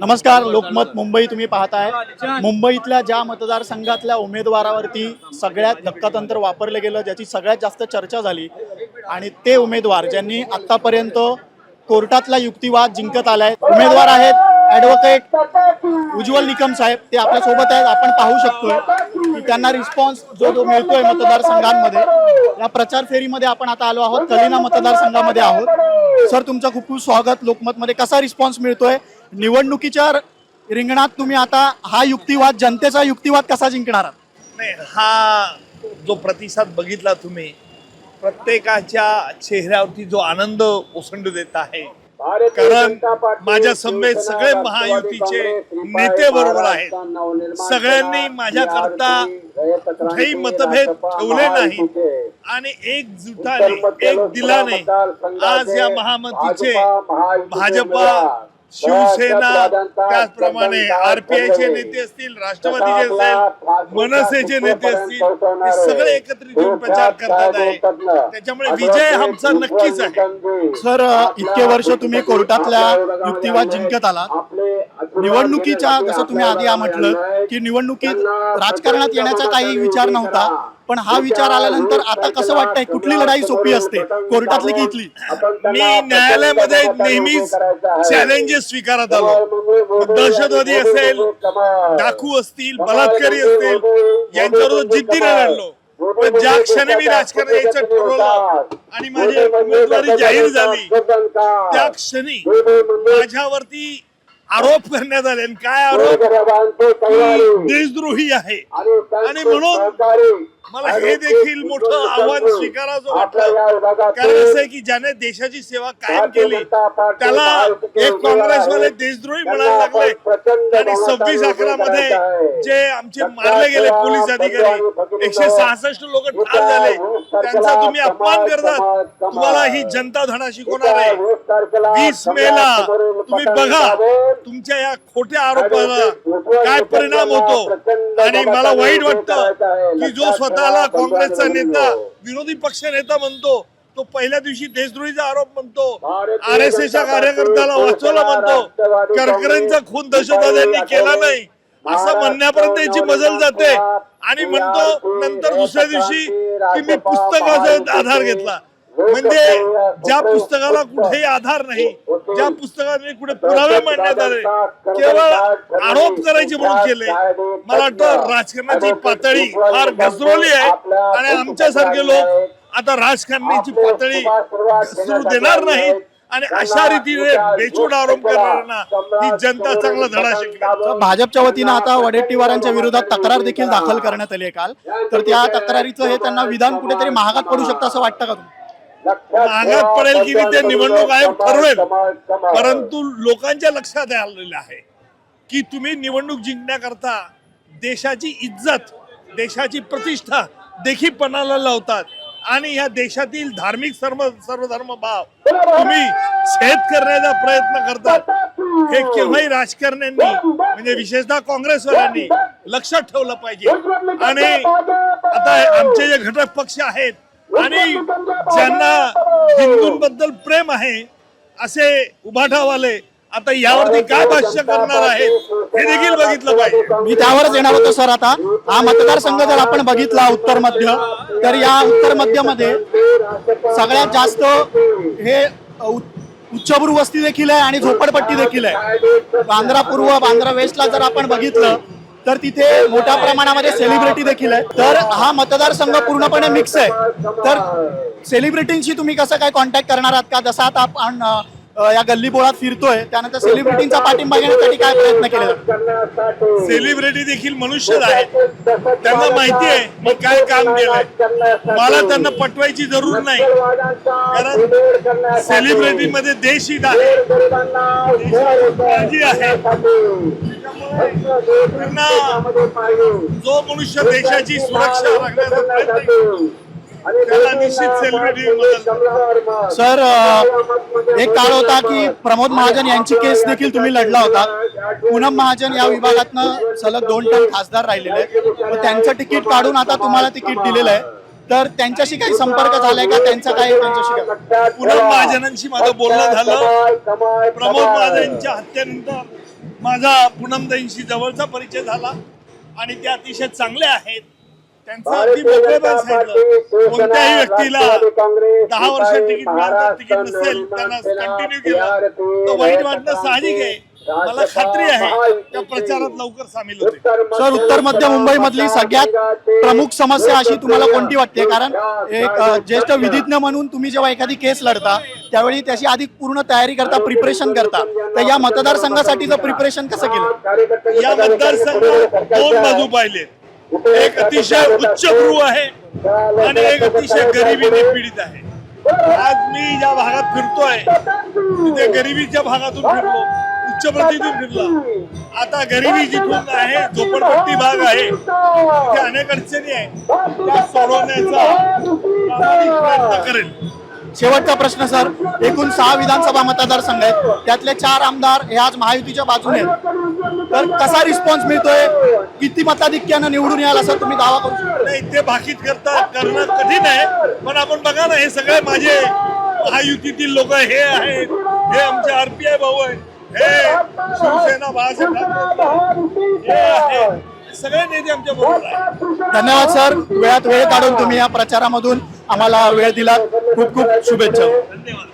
नमस्कार लोकमत मुंबई तुम्ही पाहताय. मुंबईतल्या ज्या मतदारसंघातल्या उमेदवारावरती सगळ्यात धक्कातंत्र वापरलं गेलं ज्याची सगळ्यात जास्त चर्चा झाली आणि ते उमेदवार ज्यांनी आतापर्यंत कोर्टातला युक्तिवाद जिंकत आलाय उमेदवार आहेत ऍडव्होकेट उज्ज्वल निकम साहेब. ते आपल्यासोबत आहेत. आपण पाहू शकतोय की त्यांना रिस्पॉन्स जो जो मिळतोय मतदारसंघांमध्ये. या प्रचार फेरीमध्ये आपण आता आलो आहोत. कलिना मतदारसंघामध्ये आहोत. सर तुमचं खूप खूप स्वागत. लोकमतमध्ये कसा रिस्पॉन्स मिळतोय? निवडणुकीच्या रिंगणात तुम्ही आता हा युक्तिवाद जनतेचा युक्तिवाद कसा जिंकणार आहात? नाही हा जो प्रतिसाद बघितला तुम्ही प्रत्येकाच्या चेहऱ्यावरती जो आनंद ओसंडू देत आहे कारण माझ्या समेत सगळे महायुतीचे नेते बरोबर आहेत. सगळ्यांनी माझ्याकरता कुठेही मतभेद ठेवले नाहीत. आणि एकजुटाने एक दिलाने आज या महामतीचे भाजपा शिवसेना त्याचप्रमाणे आरपीआयचे नेते असतील राष्ट्रवादीचे असेल मनसेचे नेते असतील हे सगळे एकत्रित येऊन प्रचार करतात आहे त्याच्यामुळे विजय आमचा नक्कीच आहे. सर इतके वर्ष तुम्ही कोर्टातल्या युक्तिवाद जिंकत आलात. निवडणुकीच्या जसं तुम्ही आधी म्हटलं की निवडणुकीत राजकारणात येण्याचा काही विचार नव्हता. पण हा विचार आल्यानंतर आता कसं वाटतंय? कुठली लढाई सोपी असते? कोर्टातली की इथली? मी न्यायालयामध्ये नेहमीच चॅलेंजेस स्वीकारत आलो. दहशतवादी असेल डाकू असतील बलात्कारी असतील यांच्यावर जिद्दीने लढलो पण ज्या क्षणी मी राजकारण यायचं ठरवलं आणि माझी उमेदवारी जाहीर झाली त्या क्षणी माझ्यावरती आरोप करण्यात आले. आणि काय आरोप? देशद्रोही आहे. आणि म्हणून मला हे देखील मोठं आव्हान स्वीकारावं वाटलं कारण असं आहे की ज्याने देशाची सेवा कायम केली त्याला एक काँग्रेसवाले देशद्रोही म्हणायला लागले. आणि सव्वीस अकरा मध्ये जे आमचे मारले गेले पोलीस अधिकारी एकशे सहासष्ट लोक ठार झाले. त्यांचा तुम्ही अपमान करतात तुम्हाला ही जनता धडा शिकवणार आहे? वीस मेला. तुम्ही बघा तुमच्या या खोट्या आरोपाला काय परिणाम होतो? आणि मला वाईट वाटतं की जो स्वतःला काँग्रेसचा नेता विरोधी पक्ष नेता म्हणतो तो पहिल्या दिवशी देशद्रोहीचा आरोप म्हणतो. आर एस एसच्या कार्यकर्त्याला वाचवला म्हणतो करकरेंचा खून दहशतवाद्यांनी केला नाही. असं म्हणण्यापर्यंत त्याची मजल जाते. आणि म्हणतो नंतर दुसऱ्या दिवशी की मी पुस्तकाचा आधार घेतला. म्हणजे ज्या पुस्तकाला कुठेही आधार नाही ज्या पुस्तकाने कुठे पुरावे मांडण्यात आले केवळ आरोप करायचे म्हणून केले. मला वाटतं राजकारणाची पातळी फार घसरवली आहे आणि आमच्यासारखे लोक आता राजकारणाची पातळी घसरू देणार नाहीत आणि अशा रीतीने बेछूट आरोप करणाऱ्यांना ही जनता चांगला धडा शिकणार. भाजपच्या वतीनं आता वडेट्टीवारांच्या विरोधात तक्रार देखील दाखल करण्यात आली आहे काल. तर त्या तक्रारीचं हे त्यांना विधान कुठेतरी महागात पडू शकतं असं वाटतं का तुम्हाला? मागात पडेल की ते निवडणूक आयोग ठरवेल. परंतु लोकांच्या लक्षात आलेलं आहे की तुम्ही निवडणूक जिंकण्याकरता देशाची इज्जत देशाची प्रतिष्ठा देखील पणाला लावतात. आणि या देशातील धार्मिक सर्व सर्वधर्म भाव तुम्ही छेद करण्याचा प्रयत्न करतात. हे केव्हाही राजकारण्यांनी म्हणजे विशेषतः काँग्रेसवाल्यांनी लक्षात ठेवलं पाहिजे. आणि आता आमचे जे घटक पक्ष आहेत आणि ज्यांना हिंदूंबद्दल प्रेम आहे असे उभाठावाले आता यावरती काय भाष्य करणार आहेत हे देखील बघितलं पाहिजे. मी त्यावरच येणार होतो सर आता. हा मतदारसंघ जर आपण बघितला उत्तर मध्य तर या उत्तर मध्यमध्ये सगळ्यात जास्त हे उच्चभ्रू वस्ती देखील आहे आणि झोपडपट्टी देखील आहे. बांद्रा पूर्व बांद्रा वेस्टला जर आपण बघितलं तर तिथे मोठ्या प्रमाणामध्ये सेलिब्रिटी देखील आहे तर हा मतदारसंघ पूर्णपणे मिक्स आहे. तर सेलिब्रिटींशी तुम्ही कसं काय कॉन्टॅक्ट करणार आहात का? जसा आता आपण या गल्ली बोळात फिरतोय त्यानंतर सेलिब्रिटींचा पाठिंबा घेण्यासाठी काय प्रयत्न केले? सेलिब्रिटी देखील मनुष्यच आहेत. त्यांना माहिती आहे मी काय काम केलंय. मला त्यांना पटवायची जरूर नाही. कारण सेलिब्रिटी मध्ये देश हित आहे. जो मनुष्य देशाची सुरक्षा राखण्याचा प्रयत्न करतो त्याला निश्चित सेलिब्रिटी सर एक काळ होता की प्रमोद महाजन यांची केस देखील तुम्ही लढला होता. पूनम महाजन या विभागातनं सलग दोन टर्म खासदार राहिलेले आहेत. त्यांचं तिकीट काढून आता तुम्हाला तिकीट दिलेलं आहे. तर त्यांच्याशी काही संपर्क झालाय का? त्यांचा काही त्यांच्याशी काय? पूनम महाजनांशी माझं बोलणं झालं. प्रमोद महाजनांच्या हत्येनंतर माझा पूनमदाईंशी जवळचा परिचय झाला आणि ते अतिशय चांगले आहेत. त्यांचं अगदी मोकळेपण सांगितलं. कोणत्याही व्यक्तीला दहा वर्ष तिकीट मिळालं तिकीट नसेल. त्यांना कंटिन्यू केलं. तर वाईट वाटणं साहजिक आहे. मला खात्री आहे त्या प्रचारात लवकर सामील होते. सर उत्तर मध्य मुंबई मधली सगळ्यात प्रमुख समस्या अशी तुम्हाला कोणती वाटते? कारण एक ज्येष्ठ विधिज्ञ म्हणून तुम्ही जेव्हा एखादी केस लढता त्यावेळी त्याची आधी पूर्ण तयारी करता प्रिपरेशन करता. तर या मतदारसंघासाठीचं प्रिपरेशन कसं केलं? या मतदारसंघात दोन बाजू पाहिलेत एक अतिशय उच्चभ्रू आहे आणि एक अतिशय गरिबीने पीडित आहे. आज मी ज्या भागात फिरतोय तिथे गरिबीच्या भागातून फिरलो. उच्च प्रतीतून फिरलो. आता गरिबी जिथून आहे झोपडपट्टी भाग आहे तिथे अनेक अडचणी आहे. त्या सोडवण्याचा प्रयत्न करेल. शेवटचा प्रश्न सर. एकूण सहा विधानसभा मतदारसंघ आहेत. त्यातले चार आमदार हे आज महायुतीच्या बाजूने आहेत. तर कसा रिस्पॉन्स मिळतोय? किती मताधिक्यानं निवडून याल असं तुम्ही दावा करू शकता? नाही ते भाकीत करता करणं कठीण आहे. पण आपण बघा ना हे सगळे माझे महायुतीतील लोक हे आहेत. हे आमचे आरपीआय भाऊ आहेत. हे शिवसेना बाळासाहेब ठाकरे हे आहेत हे सगळे नेते आमच्या बरोबर आहेत. धन्यवाद सर. वेळात वेळ काढून तुम्ही या प्रचारामधून आम्हाला वेळ दिला खूप खूप शुभेच्छा. धन्यवाद.